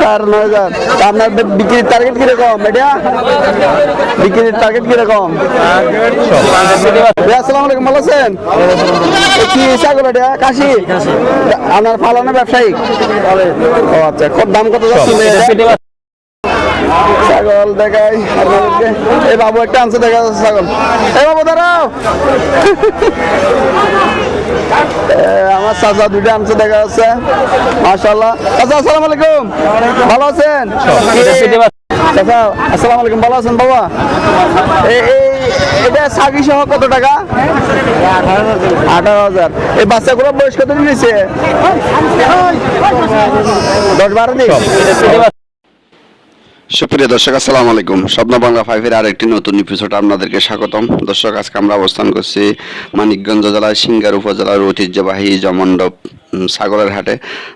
চার নয় আপনার বিক্রির টার্গেট কীরকম? বিক্রির টার্গেট কীরকম? আলাইকুম কাশি? আপনার ফালানো ব্যবসায়িক? ও আচ্ছা খুব দাম কত যাচ্ছে? ছাগল দেখাই বাবু একটা দেখা যাচ্ছে ছাগল। এই বাবু, দাঁড়াও। আমার চাচা দেখা যাচ্ছে। মাশাল্লাহ চাচা আলাইকুম। ভালো আছেন? চাচা আলাইকুম। ভালো আছেন, বাবা? এটা সাগি সহ কত টাকা? আঠারো হাজার। এই বাচ্চাগুলো বয়স কত দিন দশ বারো দিন? সুপ্রিয় দর্শক, আসসালামু আলাইকুম। স্বপ্ন বাংলা ফাইভের আরেকটি নতুন এপিসোড আপনাদেরকে স্বাগতম। দর্শক, আজকে আমরা অবস্থান করছি মানিকগঞ্জ জেলার সিঙ্গার উপজেলার ঐতিহ্যবাহী জয়মণ্ডপ ছাগলের হাটে।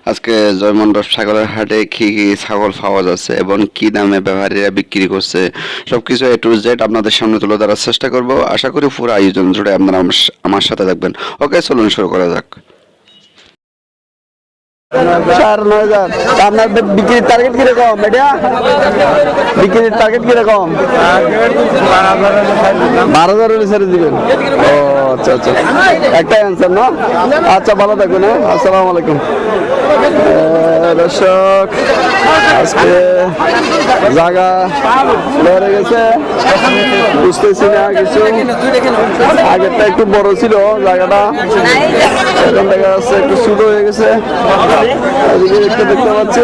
আজকে জয়মণ্ডপ ছাগলের হাটে কি কি ছাগল পাওয়া যাচ্ছে এবং কি দামে ব্যবহারীরা বিক্রি করছে, সবকিছু এ টু জেড আপনাদের সামনে তুলে ধরার চেষ্টা করব। আশা করি পুরো আয়োজন জুড়ে আপনারা আমার সাথে থাকবেন। ওকে, চলুন শুরু করা যাক। চার নয় হাজার। আপনার বিক্রির টার্গেট কীরকম? এটা? বিক্রির টার্গেট কীরকম? বারো হাজার হলে ছেড়ে দিবেন। ও আচ্ছা আচ্ছা। একটাই অ্যান্সার না? আচ্ছা ভালো থাকুন হ্যাঁ। আসসালামু আলাইকুম। দর্শক, আজকে জায়গা বেড়ে গেছে। বুঝতেছি না কিছু। আগেরটা একটু বড় ছিল জায়গাটা দেখা যাচ্ছে একটু ছোট হয়ে গেছে। একটু দেখতে পাচ্ছি।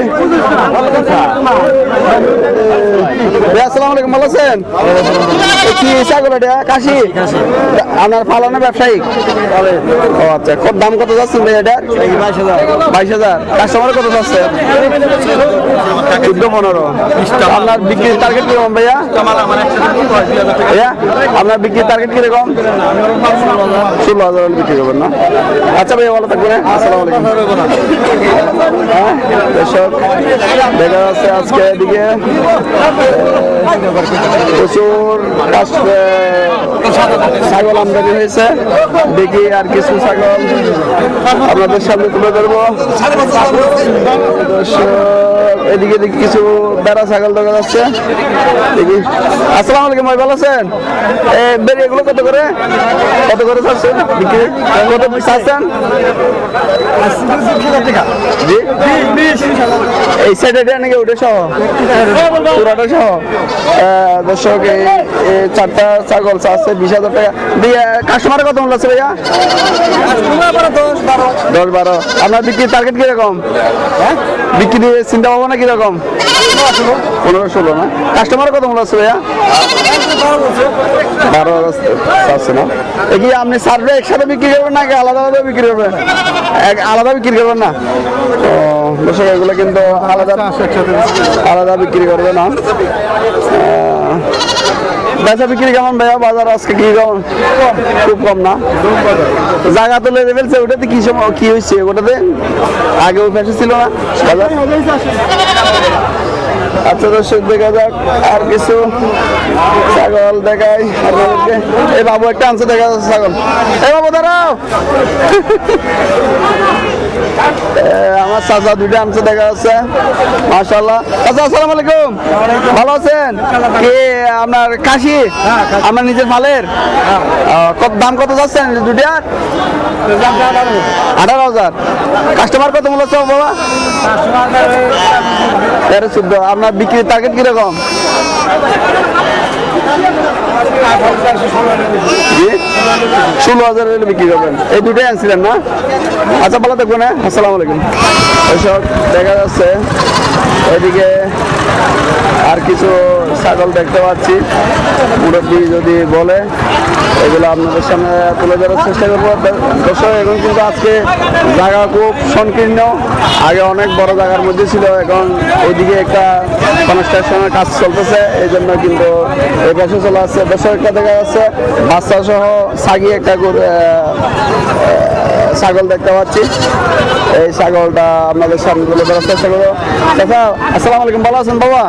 আসসালামু আলাইকুম, ভালো আছেন? কাশি আপনার ফালানো ব্যবসায়িক? ও আচ্ছা কত দাম কত যাচ্ছেন ভাই এটা? বাইশ হাজার। কাস্টমার কত যাচ্ছে? আপনার বিক্রির টার্গেট কীরকম ভাইয়া? ভাইয়া, আপনার বিক্রির টার্গেট কীরকম? ষোলো হাজার বিক্রি করবেন না? আচ্ছা ভাই ভালো থাকবেন হ্যাঁ? আসসালামু আলাইকুম। হ্যাঁ? দর্শক দেখা যাচ্ছে আজকে এদিকে। প্রচুর ছাগল আমদানি হয়েছে। দেখি আর কিছু ছাগল আপনাদের সামনে তুলে ধরবো। দর্শক এদিকে দেখি কিছু বেড়া ছাগল দেখা যাচ্ছে। দেখি। আসসালাম আলাইকুম ভাই ভালো আছেন? বেরি এগুলো কত করে? কত করে ছাড়ছেন? বিক্রি? কত ছাড়ছেন? জি। এই সাইডে নাকি ওটা সহ? পুরাটা সহ? দর্শক এই চারটা ছাগল আছে বিশ হাজার টাকা। দিয়ে কাস্টমারের কত মূল্য আছে ভাইয়া? দশ বারো। আপনার বিক্রি টার্গেট কীরকম? বিক্রি চিন্তা ভাবনা কীরকম? পনেরো ষোলো না? কাস্টমারের কত মূল্য আছে ভাইয়া? বারো আছে না? কি আপনি সার্ভে একসাথে বিক্রি করবেন নাকি আলাদা আলাদা বিক্রি করবেন? আলাদা বিক্রি করবেন না? ও, দর্শক, এগুলো কিন্তু আলাদা আলাদা বিক্রি করবে না। বেচা বিক্রি কেমন ভাইয়া? বাজার আজকে কি কেমন খুব কম না? জায়গা তো লেগে ফেলছে, ওটাতে কি সময় কি হয়েছে? ওটাতে আগে ওই ছিল না? বাজার? আচ্ছা দর্শক, দেখা যাক। আর কিছু ছাগল দেখাই এই বাবু, একটা আনছে, দেখা যাচ্ছে ছাগল। এই বাবু, দাঁড়াও। আমার চাচা দুইটা আনছে দেখা যাচ্ছে। মাশাল্লাহ চাচা আসসালামু আলাইকুম। ভালো আছেন? কি আপনার কাশি আমার নিজের মালের? আহ, কত দাম কত যাচ্ছেন দুটার আঠারো হাজার। কাস্টমার কত মূল্য আছে বাবা তেরো চোদ্দ। আপনার বিক্রির টার্গেট কীরকম? ষোলো হাজার হলে বিক্রি করবেন। এই দুটোই আনছিলেন না? আচ্ছা ভালো থাকবেন হ্যাঁ। আসসালামু আলাইকুম। এসব দেখা যাচ্ছে। এদিকে আর কিছু ছাগল দেখতে পাচ্ছি। মুরব্বী যদি বলে, এগুলো আপনাদের সামনে তুলে ধরার চেষ্টা করব। দর্শক, এখন কিন্তু আজকে জায়গা খুব সংকীর্ণ। আগে অনেক বড় জায়গার মধ্যে ছিল, এখন ওইদিকে একটা কনস্ট্রাকশনের কাজ চলতেছে। এই জন্য কিন্তু এই পাশে চলে আসছে। দর্শক, একটা দেখা যাচ্ছে, বাচ্চা সহ সাগি একটা ছাগল দেখতে পাচ্ছি। এই ছাগলটা আপনাদের সামনে তুলে ধরার চেষ্টা করব। আসসালামু আলাইকুম, ভালো আছেন? বাবা।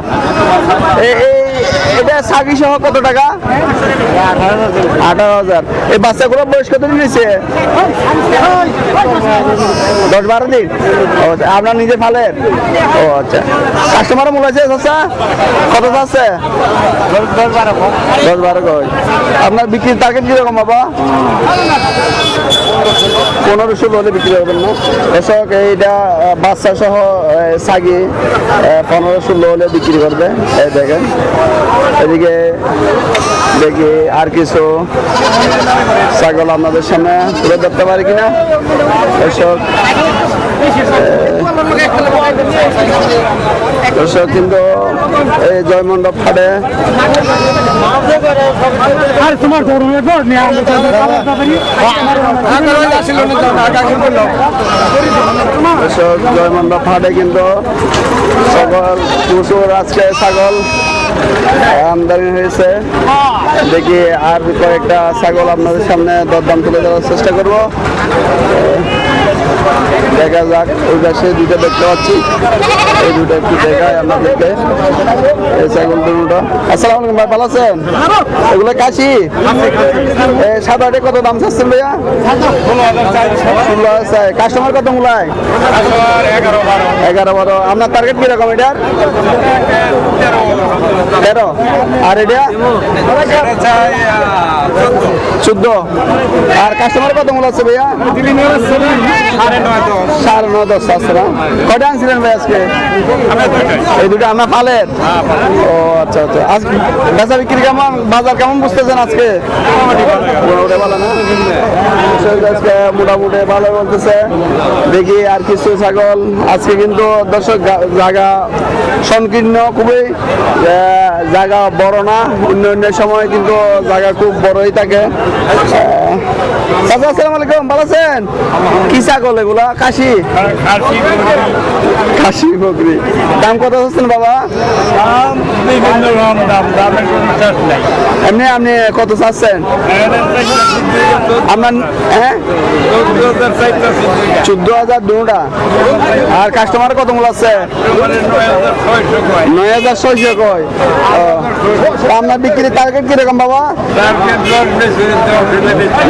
এটা সাগি সহ কত টাকা? আঠারো হাজার। এই বাচ্চাগুলো বয়স কত নিচ্ছে দশ বারো দিন। ও আচ্ছা, আপনার নিজে ফালের? ও আচ্ছা। কাস্টমার মূল আছে চাচা? কত আছে দশ বারো কয় আপনার বিক্রির টার্গেট কীরকম বাবা? পনেরো ষোলো হলে বিক্রি করবেন না। এসব এইটা বাচ্চা সহ সাগি পনেরো ষোলো হলে বিক্রি করবে। এই দেখেন। এদিকে দেখি আর কিছু ছাগল আপনাদের সামনে তুলে ধরতে পারি কিনা? এসব এসব কিন্তু এই জয়মণ্ডপ আমরা এসব জয়মণ্ডপ হাটে কিন্তু ছাগল প্রচুর আজকে ছাগল আমদানি হয়েছে। দেখি আর কয়েকটা ছাগল আপনাদের সামনে দরদাম তুলে ধরার চেষ্টা করব। দেখা যাক, ওই পাশে দুটো দেখতে পাচ্ছি। এই দুটো একটু দেখায় আপনাদেরকে। এই ছাগল দুটো আসসালামু আলাইকুম ভাই, ভালো আছেন? এগুলো কাশি সাদাটে কত দাম চাচ্ছেন ভাইয়া? ষোলো কাস্টমার কত মূলায়? এগারো বারো। আপনার টার্গেট কীরকম এটার? তেরো। আর এটা? আর কাস্টমার কত মূল আছে ভাইয়া? সাড়ে নয় দশ আনছিলেন ভাই আজকে? এই দুটো আপনার পালের? ও আচ্ছা আচ্ছা। বেচা বিক্রি কেমন? বাজার কেমন বুঝতেছেন আজকে? আজকে মোটামুটি ভালো বলতেছে। দেখি আর কিছু ছাগল। আজকে কিন্তু দর্শক জায়গা সংকীর্ণ, খুবই জায়গা বড় না। অন্য অন্য সময় কিন্তু জায়গা খুব বড়ই থাকে। চাচা আসসালামু আলাইকুম ভালো আছেন? কি ছাগল এগুলা? কাশি খাসি বকরি। দাম কত হচ্ছেন বাবা? এমনি আপনি কত চাচ্ছেন? আপনার হ্যাঁ? চোদ্দ হাজার দুটা। আর কাস্টমার কত মূল আছে? নয় হাজার ছয়শো কয়। আপনার বিক্রির টার্গেট কীরকম বাবা?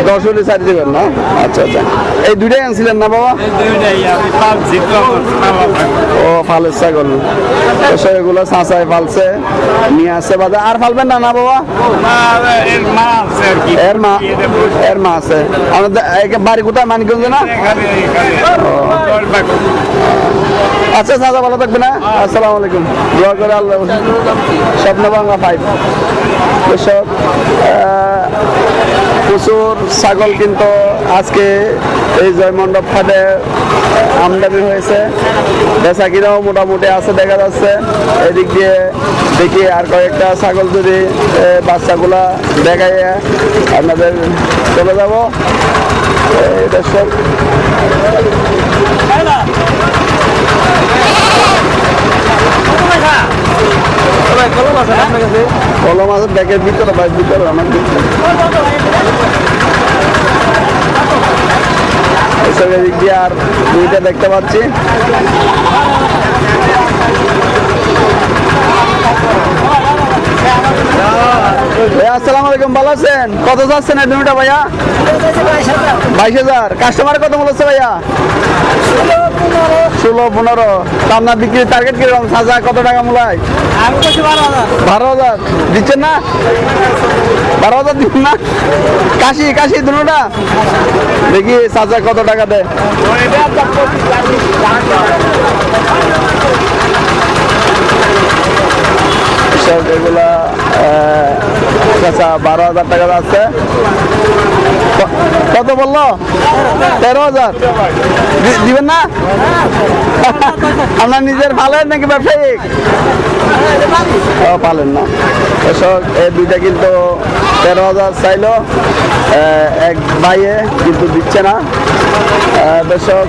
দশ হলে সারি দেবেন না? আচ্ছা আচ্ছা। এই দুটাই আনছিলেন না বাবা? ও ফালের ছাগল। তো সেগুলো চাঁচায় ফালছে নিয়ে আসছে বাজার। আর ফালবেন না না বাবা? এর মা এর মা আছে। আমাদের বাড়ি কোথায়? মানিকগঞ্জ না? আচ্ছা চাচা ভালো থাকবে না আসসালামু আলাইকুম। দোয়া করে আল্লাহ স্বপ্ন বাংলা ফাইভ এসব প্রচুর ছাগল কিন্তু আজকে এই জয়মণ্ডপ ফাটে আমদানি হয়েছে। বেচা কিনাও মোটামুটি আছে, দেখা যাচ্ছে। এদিক দিয়ে দেখি আর কয়েকটা ছাগল যদি বাচ্চাগুলা দেখাইয়া আপনাদের চলে যাব। দর্শক কলম আছে ব্যাগের ভিতরে বাস ভিতরে আমার ভিতরে দিক দিয়ে আর দুইটা দেখতে পাচ্ছি ভাইয়া আসসালামু আলাইকুম ভালো আছেন? কত যাচ্ছেন দুটা ভাইয়া? বাইশ হাজার। কাস্টমার কত বলেছে ভাইয়া? ষোলো, পনেরো। তা আপনার বিক্রির টার্গেট কীরকম? সাজা কত টাকা মূলায় বারো হাজার। দিচ্ছেন না? বারো হাজার দিচ্ছেন না? কাশি কাশি, দুটা। দেখি সাজা কত টাকা দেয়। এগুলা চাচা বারো হাজার টাকা আছে কত বলল? তেরো হাজার। দিবেন না? আপনার নিজের পালেন নাকি ব্যবসায়িক? পালেন না। এসব এই দুইটা কিন্তু তেরো হাজার চাইলো। এক ভাইয়ে কিন্তু দিচ্ছে না। দর্শক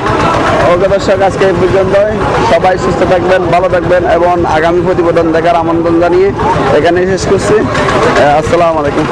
ওকে দর্শক, আজকে এই পর্যন্তই। সবাই সুস্থ থাকবেন, ভালো থাকবেন এবং আগামী প্রতিবেদন দেখার আমন্ত্রণ জানিয়ে এখানে শেষ করছি। আসসালামু আলাইকুম।